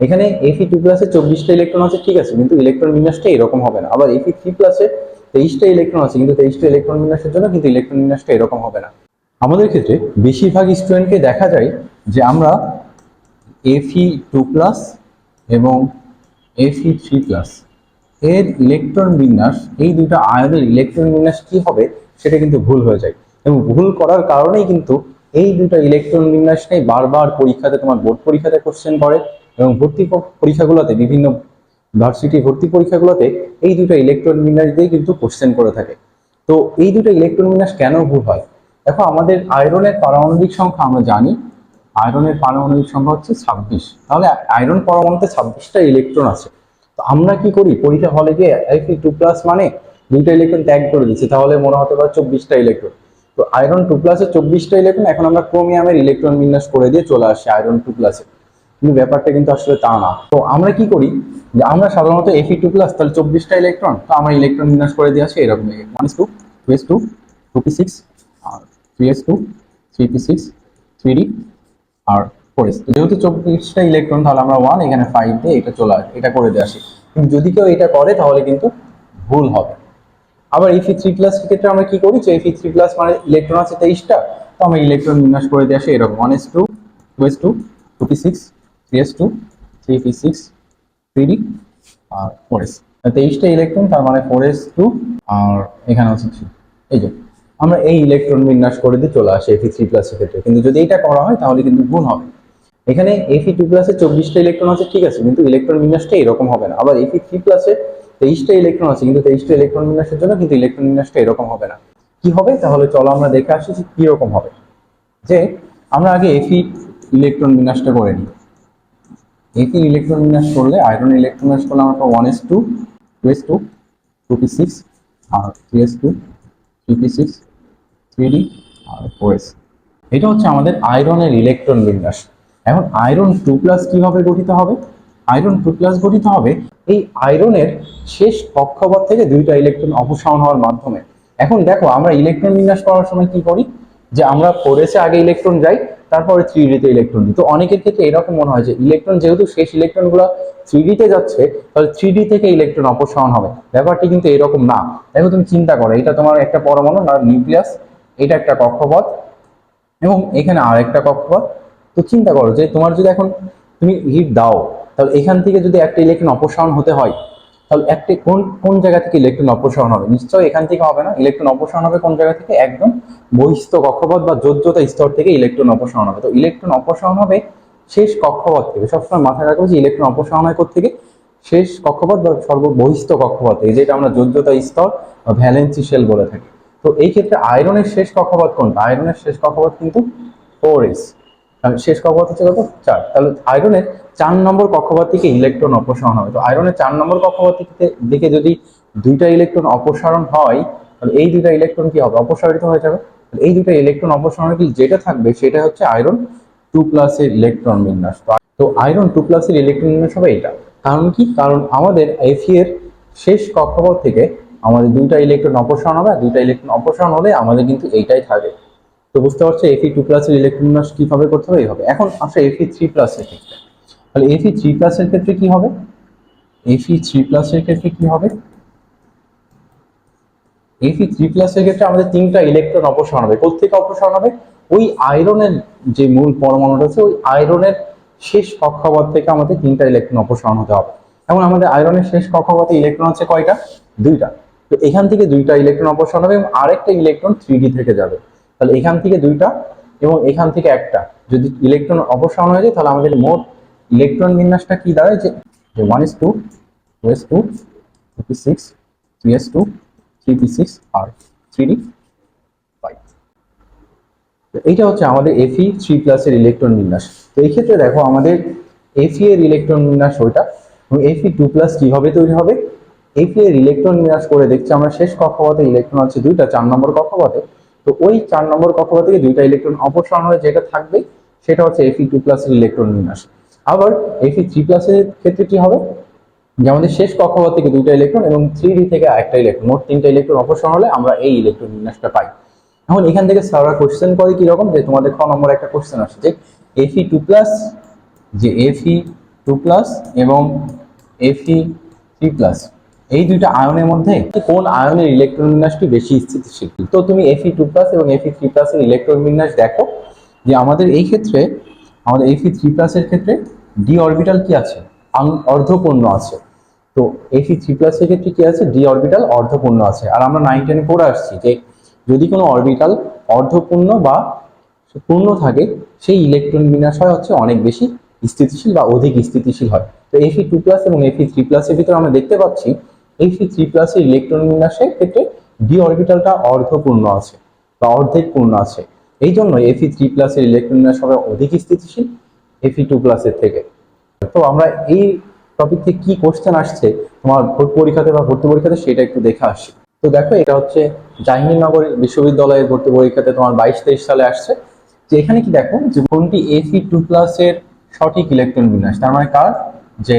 এখানে F E two প্লাসে চব্বিশটা ইলেকট্রন আছে, ঠিক আছে, কিন্তু ইলেকট্রন বিন্যাসটা এরকম হবে না। আবার এফি থ্রি প্লাসে তেইশটা ইলেকট্রন আছে, কিন্তু তেইশটা ইলেকট্রন বিন্যাসের জন্য কিন্তু ইলেকট্রন বিন্যাসটা এরকম হবে না। আমাদের ক্ষেত্রে বেশিরভাগ স্টুডেন্টকে দেখা যায় যে আমরা এফি টু প্লাস এবং এফি থ্রি প্লাস এর ইলেকট্রন বিন্যাস এই দুটো আয়নের ইলেকট্রন বিন্যাস কি হবে, সেটা কিন্তু ভুল হয়ে যায়। এবং ভুল করার কারণেই কিন্তু এই দুটো ইলেকট্রন বিন্যাস নিয়ে বারবার পরীক্ষাতে, তোমার বোর্ড পরীক্ষাতে কোশ্চেন করে এবং ভর্তি পরীক্ষাগুলোতে, বিভিন্ন ভার্সিটি ভর্তি পরীক্ষাগুলোতে এই দুটো ইলেকট্রন বিন্যাস দিয়ে কিন্তু কোশ্চেন করে থাকে। তো এই দুটো ইলেকট্রন বিন্যাস কেন ভুল হয়? দেখো, আমাদের আয়রনের পারমাণবিক সংখ্যা আমরা জানি। আয়রনের পারমাণবিক সংখ্যা হচ্ছে ছাব্বিশ। তাহলে আয়রন পরমাণুতে ছাব্বিশটা ইলেকট্রন আছে। তো আমরা কি করি? পরীক্ষা হলে গিয়ে টু প্লাস মানে দুইটা ইলেকট্রন ত্যাগ করে দিচ্ছে। তাহলে মনে হতে পারে চব্বিশটা ইলেকট্রন তো আয়রন টু প্লাসে চব্বিশটা ইলেকট্রন এখন আমরা ক্রোমিয়ামের ইলেকট্রন বিন্যাস করে দিয়ে চলে আসি আয়রন টু প্লাসে কিন্তু ব্যাপারটা কিন্তু আসলে তা না। তো আমরা কি করি? যে আমরা সাধারণত এফি টু প্লাস তাহলে চব্বিশটা ইলেকট্রন তো আমরা ইলেকট্রন বিন্যাস করে দিয়ে আসি এরকম one two two S two two P six আর three S two three P six three D আর ফোর এস যেহেতু চব্বিশটা ইলেকট্রন তাহলে আমরা ওয়ান এখানে ফাইভ দিয়ে এটা চলে আসে, এটা করে দিয়ে আসি। কিন্তু যদি কেউ এটা করে, তাহলে কিন্তু ভুল হবে। আবার এফি থ্রি প্লাস ক্ষেত্রে আমরা কি করি? যে এফি থ্রি প্লাস মানে ইলেকট্রন আছে তেইশটা, তো আমরা ইলেকট্রন বিন্যাস করে দিয়ে আসি এরকম। One S two two S two two P six three S two three P six three আর ফোর ইলেকট্রন তার মানে ফোর এস টু আর এখানে হচ্ছে থ্রি এই যে, আমরা এই ইলেকট্রন বিন্যাস করে দিয়ে চলে আসি এফি থ্রি প্লাসের ক্ষেত্রে। কিন্তু যদি এটা করা হয়, তাহলে কিন্তু ভুল হবে। এখানে এফি টু প্লাসে চব্বিশটা ইলেকট্রন আছে, ঠিক আছে, কিন্তু ইলেকট্রন বিন্যাসটা এরকম হবে না। আবার এফি থ্রি প্লাসে তেইশটা ইলেকট্রন আছে, কিন্তু তেইশটা ইলেকট্রন বিন্যাসের জন্য কিন্তু ইলেকট্রন বিন্যাসটা এরকম হবে না। কি হবে? তাহলে চলো আমরা দেখে আসি যে কীরকম হবে। যে, আমরা আগে এফি ইলেকট্রন বিন্যাসটা করে নিই। এফি ইলেকট্রন বিন্যাস করলে আয়রন ইলেকট্রন বিন্যাস করলে আমরা one S two two S two two P six আর three S two three P six three D আর ফোর এস এটা হচ্ছে আমাদের আয়রনের ইলেকট্রন বিন্যাস। এখন আয়রন টু প্লাস কীভাবে গঠিত হবে? আয়রন টু প্লাস গঠিত হবে এই আয়রনের শেষ কক্ষপথ থেকে দুইটা ইলেকট্রন অপসারণ হওয়ার মাধ্যমে। এখন দেখো আমরা ইলেকট্রন বিন্যাস করার সময় কি করি? যে আমরা ফোর এসে আগে ইলেকট্রন যাই, তারপরে থ্রি ডিতে ইলেকট্রন দিই। তো অনেকের ক্ষেত্রে এরকম মনে হয় যে ইলেকট্রন যেহেতু শেষ ইলেকট্রনগুলো থ্রি ডিতে যাচ্ছে, তাহলে থ্রি ডি থেকে ইলেকট্রন অপসারণ হবে। ব্যাপারটি কিন্তু এরকম না। দেখো তুমি চিন্তা করো, এটা তোমার একটা পরমাণু, না নিউক্লিয়াস, এটা একটা কক্ষপথ, এবং এখানে আর একটা কক্ষপথ। তো চিন্তা করো যে তোমার যদি এখন তুমি হিট দাও, তাহলে এখান থেকে যদি একটা ইলেকট্রন অপসারণ হতে হয় তাহলে একটি কোন কোন জায়গা থেকে ইলেকট্রন অপসারণ হবে? নিশ্চয়ই এখান থেকে হবে না? ইলেকট্রন অপসারণ হবে কোন জায়গা থেকে? একদম বহিস্থ কক্ষপথ বা যোজ্যতা স্তর থেকে ইলেকট্রন অপসারণ হবে। তো ইলেকট্রন অপসারণ হবে শেষ কক্ষপথ থেকে। সবসময় মাথায় রাখব যে ইলেকট্রন অপসারণ হয় থেকে শেষ কক্ষপথ বা সর্ববহিস্থ কক্ষপথ থেকে, যেটা আমরা যোজ্যতা স্তর বা ভ্যালেন্সি শেল বলে থাকি। তো এই ক্ষেত্রে আয়রনের শেষ কক্ষপথ কোনটা? আয়রনের শেষ কক্ষপথ কিন্তু ফোর এস। শেষ কক্ষপথ হচ্ছে কত? চার। তাহলে আয়রনের চার নম্বর কক্ষপথ থেকে ইলেকট্রন অপসারণ হবে। তো আয়রনের চার নম্বর কক্ষপথ থেকে যদি দুইটা ইলেকট্রন অপসারণ হয়, তাহলে এই দুইটা ইলেকট্রন কি হবে? অপসারিত হয়ে যাবে। এই দুইটা ইলেকট্রন অপসারণের কি যেটা থাকবে, সেটা হচ্ছে আয়রন টু প্লাসের ইলেকট্রন বিন্যাস। তো- তো আয়রন টু প্লাসের ইলেকট্রন বিন্যাস হবে এটা। কারণ কি? কারণ আমাদের এফি এর শেষ কক্ষপথ থেকে আমাদের দুইটা ইলেকট্রন অপসারণ হবে, আর দুইটা ইলেকট্রন অপসারণ হলে আমাদের কিন্তু এইটাই থাকে তো বুঝতে পারছ এফি টু প্লাসের ইলেকট্রন বিন্যাস কীভাবে করতে হবে? এইভাবে এখন আসলে এফি থ্রি প্লাসের ক্ষেত্রে। তাহলে এফি থ্রি প্লাসের ক্ষেত্রে কি হবে? এফি থ্রি প্লাসের ক্ষেত্রে কি হবে? এফি থ্রি প্লাসের ক্ষেত্রে আমাদের তিনটা ইলেকট্রন অপসারণ হবে। কোথেকে অপসারণ হবে? ওই আয়রনের যে মূল পরমাণুটা আছে, ওই আয়রনের শেষ কক্ষপথ থেকে আমাদের তিনটা ইলেকট্রন অপসারণ হতে হবে। এখন আমাদের আয়রনের শেষ কক্ষপথে ইলেকট্রন আছে কয়টা? দুইটা। তো এখান থেকে দুইটা ইলেকট্রন অপসারণ হবে এবং আরেকটা ইলেকট্রন থ্রি থেকে যাবে। তাহলে এখান থেকে দুইটা এবং এখান থেকে একটা। যদি ইলেকট্রন অপসারণ হয়ে যায়, তাহলে আমাদের মোট ইলেকট্রন বিন্যাসটা কি দাঁড়ায়? যে one S two two S two two P six three S two three P six আর থ্রি ডি ফাইভ এইটা হচ্ছে আমাদের এফি থ্রি প্লাসের ইলেকট্রন বিন্যাস। তো এই ক্ষেত্রে দেখো আমাদের এফি এর ইলেকট্রন বিন্যাস ওইটা এবং এফি টু প্লাস কীভাবে তৈরি হবে? এফি এর ইলেকট্রন বিন্যাস করে দেখছি আমরা শেষ কক্ষপথে ইলেকট্রন আছে দুইটা, চার নম্বর কক্ষপথে। তো ওই চার নম্বর কক্ষপথ থেকে দুইটা ইলেকট্রন অপসারণ হয়ে যেটা থাকবে, সেটা হচ্ছে এফি টু প্লাসের ইলেকট্রন বিন্যাস আবার এফি থ্রি প্লাসের ক্ষেত্রে কি হবে? যে আমাদের শেষ কক্ষপথ থেকে দুইটা ইলেকট্রন এবং থ্রি ডি থেকে একটা ইলেকট্রন মোট তিনটা ইলেকট্রন অপসারণ হলে আমরা এই ইলেকট্রন বিন্যাসটা পাই। এখন এখান থেকে স্যাররা কোশ্চেন করে রকম যে তোমাদের খ নম্বর একটা কোশ্চেন আসে যে এফি টু প্লাস যে এফি টু প্লাস এবং এফি থ্রি প্লাস এই দুইটা আয়নের মধ্যে কোন আয়নের ইলেকট্রন বিন্যাসটি বেশি স্থিতিশীল? তো তুমি এফি টু প্লাস এবং এফি থ্রি প্লাসের ইলেকট্রন বিন্যাস দেখো যে আমাদের এই ক্ষেত্রে, আমাদের এফি থ্রি প্লাসের ক্ষেত্রে ডি অরবিটাল কি আছে? অর্ধপূর্ণ আছে। তো এফি থ্রি প্লাসের ক্ষেত্রে কি আছে? ডি অরবিটাল অর্ধপূর্ণ আছে। আর আমরা নাইন টেনে পড়ে আসছি যে যদি কোনো অরবিটাল অর্ধপূর্ণ বা পূর্ণ থাকে, সেই ইলেকট্রন বিন্যাস হয় হচ্ছে অনেক বেশি স্থিতিশীল বা অধিক স্থিতিশীল হয়। তো এফি টু প্লাস এবং এফি থ্রি প্লাসের ভিতরে আমরা দেখতে পাচ্ছি এফি থ্রি প্লাসের ইলেকট্রন বিন্যাসের ক্ষেত্রে ডি অরবিটালটা অর্ধপূর্ণ আছে বা অর্ধেক পূর্ণ আছে। এই জন্য এফি থ্রি প্লাসের ইলেকট্রন বিন্যাস হবে অধিক স্থিতিশীল এফি টু প্লাসের থেকে। তো আমরা এই টপিক থেকে কি কোশ্চেন আসছে, তোমার ভর্তি পরীক্ষাতে বা ভর্তি পরীক্ষাতে সেটা একটু দেখে আসি। তো দেখো, এটা হচ্ছে জাহাঙ্গীরনগর বিশ্ববিদ্যালয়ের ভর্তি পরীক্ষাতে তোমার বাইশ তেইশ সালে আসছে। যে এখানে কি দেখো, যে কোনটি এফি টু প্লাসের সঠিক ইলেকট্রন বিন্যাস, তার মানে কার? যে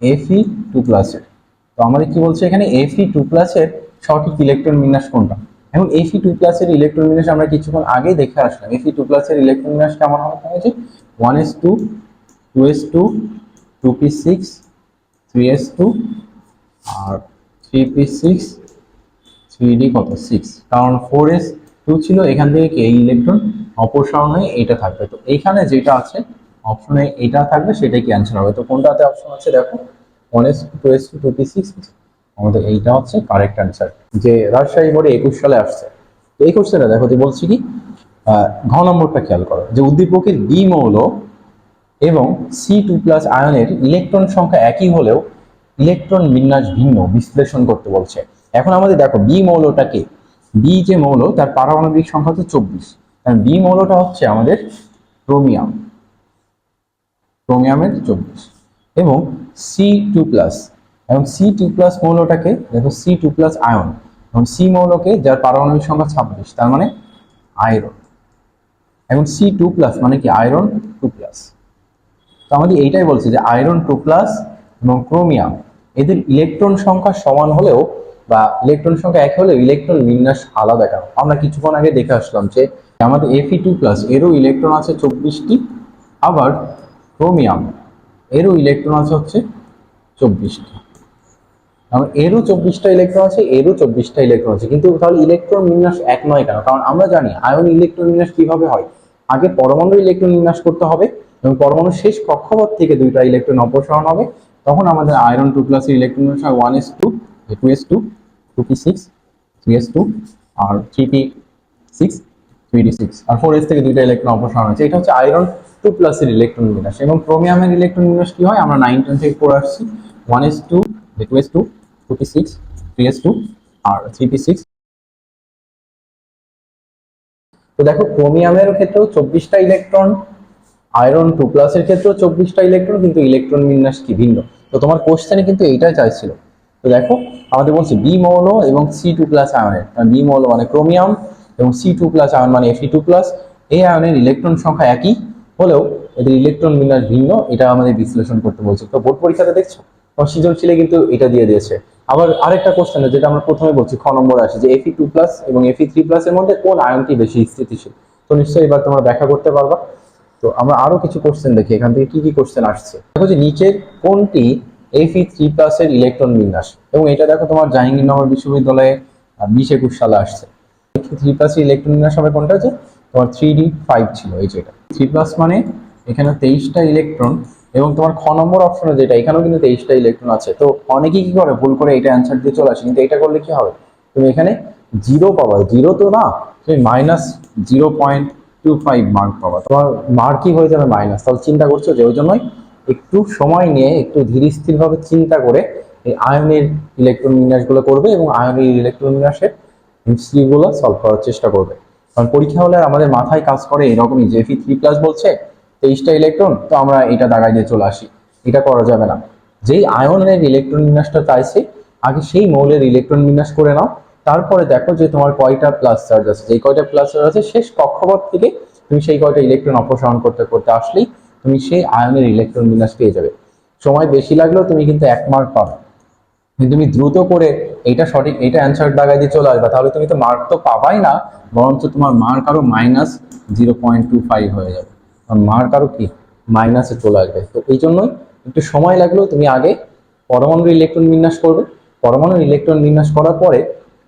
এফি টু প্লাসের তো আমাদের কি বলছে এখানে? এফি টু প্লাসের সঠিক ইলেকট্রন বিন্যাস কোনটা? এখন এফি টু প্লাসের ইলেকট্রন বিন্যাস আমরা কিছুক্ষণ আগেই দেখে আসলাম। এফি টু প্লাসের ইলেকট্রন বিন্যাস কেমন হবে? হয়েছে one S two two S two two P six three S two আর three P six three D কত? সিক্স কারণ ফোর এস টু ছিল, এখান থেকে এই ইলেকট্রন অপসারণ হয়ে এটা থাকবে। তো এইখানে যেটা আছে অপশনে এটা থাকবে, সেটাই কি অ্যান্সার হবে। তো কোনটাতে অপশন আছে দেখো? One S two S two six আমাদের এইটা হচ্ছে কারেক্ট অ্যান্সার যে রাজশাহী বোর্ডে একুশ সালে আসছে। এই কোশ্চেনটা দেখো তুই বলছি কি? ঘ নম্বরটা খেয়াল করো। যে উদ্দীপকের বি মৌল এবং সি টু প্লাস আয়নের ইলেকট্রন সংখ্যা একই হলেও ইলেকট্রন বিন্যাস ভিন্ন, বিশ্লেষণ করতে বলছে। এখন আমাদের দেখো বি মৌলটাকে বি যে মৌল, তার পারমাণবিক সংখ্যা হচ্ছে চব্বিশ। কারণ বি মৌলটা হচ্ছে আমাদের ক্রোমিয়াম। ক্রোমিয়ামের চব্বিশ। এবং সি টু প্লাস এবং সি টু প্লাস মৌলটাকে, দেখো সি টু প্লাস আয়ন এবং সি মৌলকে যার পারমাণবিক সংখ্যা ছাব্বিশ, তার মানে আয়রন এবং সি টু প্লাস মানে কি? আয়রন টু প্লাস তো আমাদের এইটাই বলছে যে আয়রন টু প্লাস এবং ক্রোমিয়াম এদের ইলেকট্রন সংখ্যা সমান হলেও বা ইলেকট্রন সংখ্যা এক হলেও ইলেকট্রন বিন্যাস আলাদা কেন? আমরা কিছুক্ষণ আগে দেখে আসলাম যে আমাদের এফি টু প্লাস এরও ইলেকট্রন আছে চব্বিশটি, আবার ক্রোমিয়াম এরও ইলেকট্রন আছে হচ্ছে চব্বিশটি। এরও চব্বিশটা ইলেকট্রন আছে, এরও চব্বিশটা ইলেকট্রন আছে। কিন্তু তাহলে ইলেকট্রন বিন্যাস এক নয় কেন? কারণ আমরা জানি আয়ন ইলেকট্রন বিন্যাস কীভাবে হয়? আগে পরমাণু ইলেকট্রন বিন্যাস করতে হবে এবং পরমাণুর শেষ কক্ষপথ থেকে দুইটা ইলেকট্রন অপসারণ হবে। তখন আমাদের আয়রন টু প্লাসের ইলেকট্রন হয় one S two two S two two P six three S two আর three P six three D six আর ফোর এস থেকে দুইটা ইলেকট্রন অপসারণ হচ্ছে এটা হচ্ছে আয়রন টু প্লাসের ইলেকট্রন বিন্যাস এবং ক্রোমিয়ামের ইলেকট্রন বিন্যাস কি হয়? আমরা নাইন টেন থেকে পড়ে আসছি। One S two two S two two P six three S two আর থ্রি পি সিক্স তো দেখো ক্রোমিয়ামের ক্ষেত্রেও চব্বিশটা ইলেকট্রন আয়রন টু প্লাসের ক্ষেত্রেও চব্বিশটা ইলেকট্রন কিন্তু ইলেকট্রন বিন্যাস কি? ভিন্ন। তো তোমার কোশ্চেনে কিন্তু এইটাই চাইছিল। তো দেখো, আমাদের বলছে বি মৌল এবং সি টু প্লাস আয়নের বি মৌল মানে ক্রোমিয়াম এবং সি টু প্লাস আয়ন মানে এফি টু প্লাস এই আয়নের ইলেকট্রন সংখ্যা একই। হলেও এদের ইলেকট্রন বিন্যাস ভিন্ন, এটা আমাদের বিশ্লেষণ করতে বলছে। তো বোর্ড পরীক্ষাতে দেখছ? সৃজনশীলে কিন্তু এটা দিয়ে দিয়েছে। আবার আরেকটা কোশ্চেন যেটা আমরা প্রথমে বলছি, খ নম্বর আসে যে এফি টু প্লাস এবং এফি থ্রি প্লাস এর মধ্যে কোন আয়নটি বেশি স্থিতিশীল? তো নিশ্চয়ই এবার তোমরা ব্যাখ্যা করতে পারবা। তো আমরা আরও কিছু কোশ্চেন দেখি, এখান থেকে কি কি কোশ্চেন আসছে। দেখো যে নিচের কোনটি এফি থ্রি প্লাসের ইলেকট্রন বিন্যাস? এবং এটা দেখো তোমার জাহাঙ্গীরনগর বিশ্ববিদ্যালয়ে বিশ একুশ সালে আসছে। থ্রি প্লাস ইলেকট্রন বিন্যাস হবে কোনটা? আছে তোমার থ্রি ডি ফাইভ ছিল, এই যেটা থ্রি প্লাস মানে এখানে তেইশটা ইলেকট্রন এবং তোমার খ নম্বর অপশনে যেটা, এখানেও কিন্তু তেইশটা ইলেকট্রন আছে। তো অনেকেই কি করে? ভুল করে এটা অ্যান্সার দিয়ে চলে আসে। কিন্তু এটা করলে কি হবে? তুমি এখানে জিরো পাবা। জিরো তো না, তুমি minus zero point two five mark পাবা। তোমার মার্কই হয়ে যাবে মাইনাস তাহলে চিন্তা করছ যে ওই জন্যই একটু সময় নিয়ে, একটু ধীর স্থিরভাবে চিন্তা করে এই আয়নের ইলেকট্রন বিন্যাসগুলো করবে এবং আয়নের ইলেকট্রন বিন্যাসেরগুলো সলভ করার চেষ্টা করবে। কারণ পরীক্ষা হলে আমাদের মাথায় কাজ করে এরকমই যে এফি থ্রি প্লাস বলছে, তেইশটা ইলেকট্রন তো আমরা এটা দাগায় দিয়ে চলে আসি। এটা করা যাবে না। যেই আয়নের ইলেকট্রন বিন্যাসটা চাইছে, আগে সেই মৌলের ইলেকট্রন বিন্যাস করে নাও। তারপরে দেখো যে তোমার কয়টা প্লাস চার্জ আছে। যেই কয়টা প্লাস চার্জ আছে, শেষ কক্ষপথ থেকে তুমি সেই কয়টা ইলেকট্রন অপসারণ করতে করতে আসলেই তুমি সেই আয়নের ইলেকট্রন বিন্যাস পেয়ে যাবে। সময় বেশি লাগলেও তুমি কিন্তু এক মার্ক পাবে। তুমি দ্রুত করে এইটা সঠিক, এইটা অ্যান্সার দাগায় দিয়ে চলে আসবে। তাহলে তুমি তো মার্ক তো পাবাই না, বরঞ্চ তোমার মার্ক আরও minus zero point two five হয়ে যাবে। মার্ক আরও কি? মাইনাসে চলে আসবে। তো এই জন্যই একটু সময় লাগলেও তুমি আগে পরমাণুর ইলেকট্রন বিন্যাস করবে। পরমাণুর ইলেকট্রন বিন্যাস করার পরে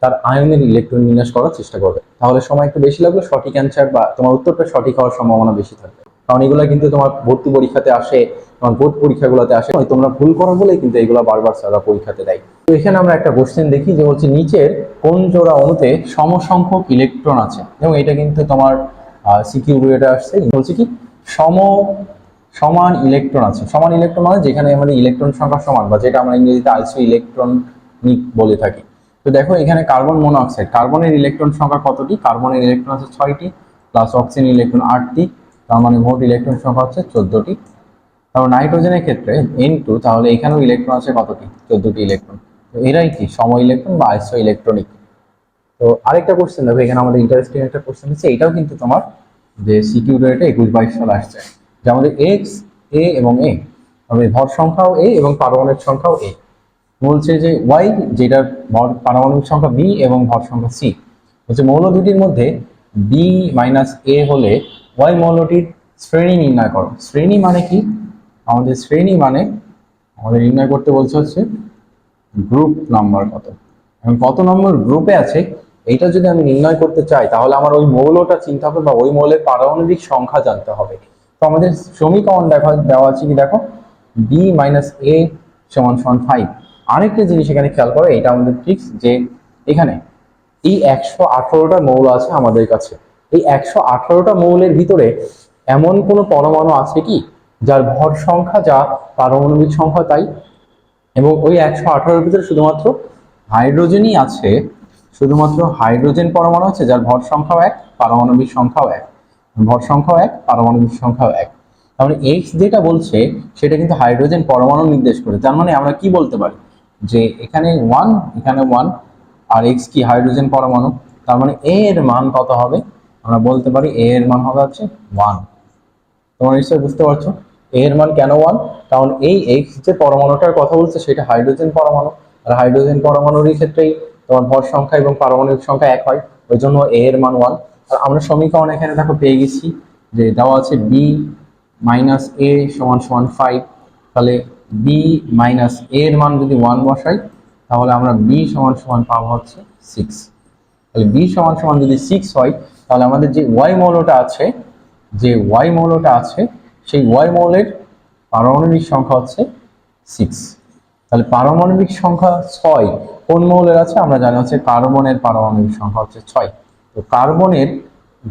তার আয়নের ইলেকট্রন বিন্যাস করার চেষ্টা করবে। তাহলে সময় একটু বেশি লাগল, সঠিক অ্যান্সার বা তোমার উত্তরটা সঠিক হওয়ার সম্ভাবনা বেশি থাকবে। কারণ এগুলো কিন্তু তোমার ভর্তি পরীক্ষাতে আসে তোমার বোর্ড পরীক্ষাগুলোতে আসে তোমরা ভুল করো বলেই কিন্তু এগুলো বারবার স্যাররা পরীক্ষাতে দেয়। তো এখানে আমরা একটা কোশ্চেন দেখি যে হচ্ছে নিচের কোন জোড়া অণুতে সমসংখ্যক ইলেকট্রন আছে? এবং এটা কিন্তু তোমার সিকিউ এটা আসছে। বলছে কি? সম, সমান ইলেকট্রন আছে। সমান ইলেকট্রন মানে যেখানে আমাদের ইলেকট্রন সংখ্যা সমান, বা যেটা আমরা ইংরেজিতে আইসো ইলেকট্রনিক বলে থাকি। তো দেখো এখানে কার্বন মনোঅক্সাইড কার্বনের ইলেকট্রন সংখ্যা কতটি? কার্বনের ইলেকট্রন আছে ছয়টি প্লাস অক্সিজেন ইলেকট্রন আটটি, তার মানে মোট ইলেকট্রন সংখ্যা হচ্ছে চোদ্দটি। তারপর নাইট্রোজেনের ক্ষেত্রে এন টু তাহলে এখানেও ইলেকট্রন আছে, কতটি? চোদ্দটি ইলেকট্রন তো এরাই কি? সম ইলেকট্রন বা আইসো ইলেকট্রনিক তো আরেকটা কোশ্চেন দেখো, এখানে আমাদের ইন্টারেস্টিং একটা কোশ্চেন আছে, এটাও কিন্তু তোমার যে সিকিউ রেটে একুশ বাইশ সাল আসছে। যে আমাদের এক্স এ এবং এ আমাদের ভর সংখ্যাও এ এবং পারমাণবিক সংখ্যাও এ বলছে যে ওয়াই যেটার ভর, পারমাণবিক সংখ্যা বি এবং ভর সংখ্যা সি হচ্ছে মৌল দুটির মধ্যে বি মাইনাস এ হলে ওয়াই মৌলটির শ্রেণি নির্ণয় করো। শ্রেণি মানে কি? আমাদের শ্রেণি মানে আমাদের নির্ণয় করতে বলছে হচ্ছে গ্রুপ নাম্বার কত। এবং কত নম্বর গ্রুপে আছে, এইটা যদি আমি নির্ণয় করতে চাই, তাহলে আমার ওই মৌলটা চিন্তা হবে বা ওই মৌলের পারমাণবিক সংখ্যা জানতে হবে। তো আমাদের সমীকরণ দেখা, দেওয়া আছে কি দেখো? বি মাইনাস এ সমান সমান ফাইভ আরেকটা জিনিস এখানে খেয়াল করো এটা আমাদের ট্রিক্স যে এখানে এই একশো আঠারোটা মৌল আছে আমাদের কাছে। এই একশো আঠারোটা মৌলের ভিতরে এমন কোনো পরমাণু আছে কি? যার ভর সংখ্যা যা পারমাণবিক সংখ্যা তাই। এবং ওই একশো আঠারোর ভিতরে শুধুমাত্র হাইড্রোজেনই আছে, শুধুমাত্র হাইড্রোজেন পরমাণু আছে যার ভর সংখ্যাও এক, পারমাণবিক সংখ্যাও এক। ভর সংখ্যাও এক, পারমাণবিক সংখ্যাও এক। তার মানে এক্স যেটা বলছে, সেটা কিন্তু হাইড্রোজেন পরমাণু নির্দেশ করে। তার মানে আমরা কি বলতে পারি? যে এখানে ওয়ান এখানে ওয়ান আর এক্স কি হাইড্রোজেন পরমাণু? তার মানে এ এর মান কত হবে? আমরা বলতে পারি এ এর মান হবে হচ্ছে ওয়ান তোমরা নিশ্চয়ই বুঝতে পারছ? এর মান কেন ওয়ান কারণ এই এক্স যে পরমাণুটার কথা বলছে সেটা হাইড্রোজেন পরমাণু। আর হাইড্রোজেন পরমাণুরই ক্ষেত্রেই তোমার ভর সংখ্যা এবং পারমাণবিক সংখ্যা এক হয়, ওই জন্য এ এর মান ওয়ান আর আমরা সমীকরণ এখানে দেখো পেয়ে গেছি, যে দেওয়া আছে বি মাইনাস এ সমান সমান ফাইভ তাহলে বি মাইনাস এ এর মান যদি ওয়ান বসাই, তাহলে আমরা বি সমান সমান পাবো হচ্ছে সিক্স তাহলে বি সমান সমান যদি সিক্স হয়, তাহলে আমাদের যে ওয়াই মৌলটা আছে, যে ওয়াই মৌলটা আছে সেই ওয়াই মৌলের পারমাণবিক সংখ্যা হচ্ছে সিক্স তাহলে পারমাণবিক সংখ্যা ছয়, কোন মৌলের আছে? আমরা জানি হচ্ছে কার্বনের পারমাণবিক সংখ্যা হচ্ছে ছয়। তো কার্বনের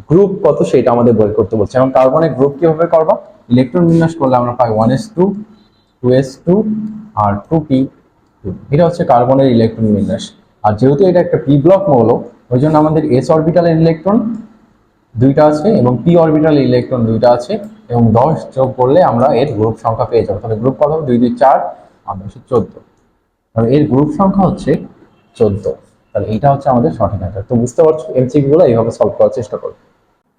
গ্রুপ কত? সেটা আমাদের বের করতে বলছে। এবং কার্বনের গ্রুপ কীভাবে করবা? ইলেকট্রন বিন্যাস করলে আমরা পাই one S two two S two আর টু পি টু এটা হচ্ছে কার্বনের ইলেকট্রন বিন্যাস। আর যেহেতু এটা একটা পি ব্লক মৌল, ওই জন্য আমাদের এস অরবিটালের ইলেকট্রন দুইটা আছে এবং পি অরবিটালের ইলেকট্রন দুইটা আছে। এবং দশ যোগ করলে আমরা এর গ্রুপ সংখ্যা পেয়ে যাব। তাহলে গ্রুপ কত হবে? দুই দুই, চার, আর দশে, চোদ্দ। তাহলে এর গ্রুপ সংখ্যা হচ্ছে চোদ্দ। তাহলে এটা হচ্ছে আমাদের সঠিক অ্যান্সার তো বুঝতে পারছ? এমসিকিউ গুলো এইভাবে সলভ করার চেষ্টা করো।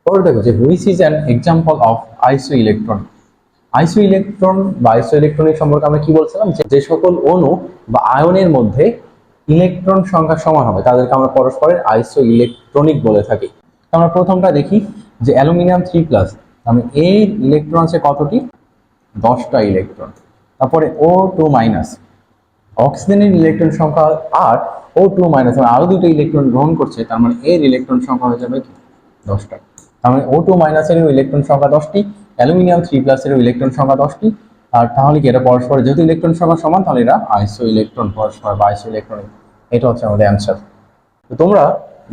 পরে দেখো যে which is an example of iso electron iso electron বা আইসো ইলেকট্রনিক সম্পর্কে আমরা কি বলছিলাম? যে সকল অণু বা আয়নের মধ্যে ইলেকট্রন সংখ্যা সমান হবে, তাদেরকে আমরা পরস্পরের আইসো ইলেকট্রনিক বলে থাকি। আমরা প্রথমটা দেখি যে অ্যালুমিনিয়াম থ্রি প্লাস মানে এর ইলেকট্রন আছে কতটি? দশটা ইলেকট্রন তারপরে ও টু মাইনাস অক্সিজেনের ইলেকট্রন সংখ্যা আট ও টু মাইনাস মানে আরও দুটো ইলেকট্রন গ্রহণ করছে, তার মানে এর ইলেকট্রন সংখ্যা হয়ে যাবে দশটা। তার মানে ও টু ইলেকট্রন সংখ্যা দশটি, অ্যালুমিনিয়াম থ্রি প্লাসের ইলেকট্রন সংখ্যা দশটি। আর তাহলে কি, এটা পরস্পর যেহেতু ইলেকট্রন সংখ্যা সমান, তাহলে এরা আইসো ইলেকট্রন পরস্পর বা আইসো ইলেকট্রনিক এটা হচ্ছে আমাদের অ্যান্সার তো তোমরা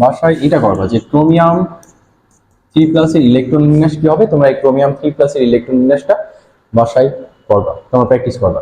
বাসায় এটা করবা যে ক্রোমিয়াম থ্রি প্লাসের ইলেকট্রন বিন্যাস কি হবে? তোমরা এই ক্রোমিয়াম থ্রি প্লাসের ইলেকট্রন বিন্যাসটা বাসায় করবা, তোমরা প্র্যাকটিস করবা।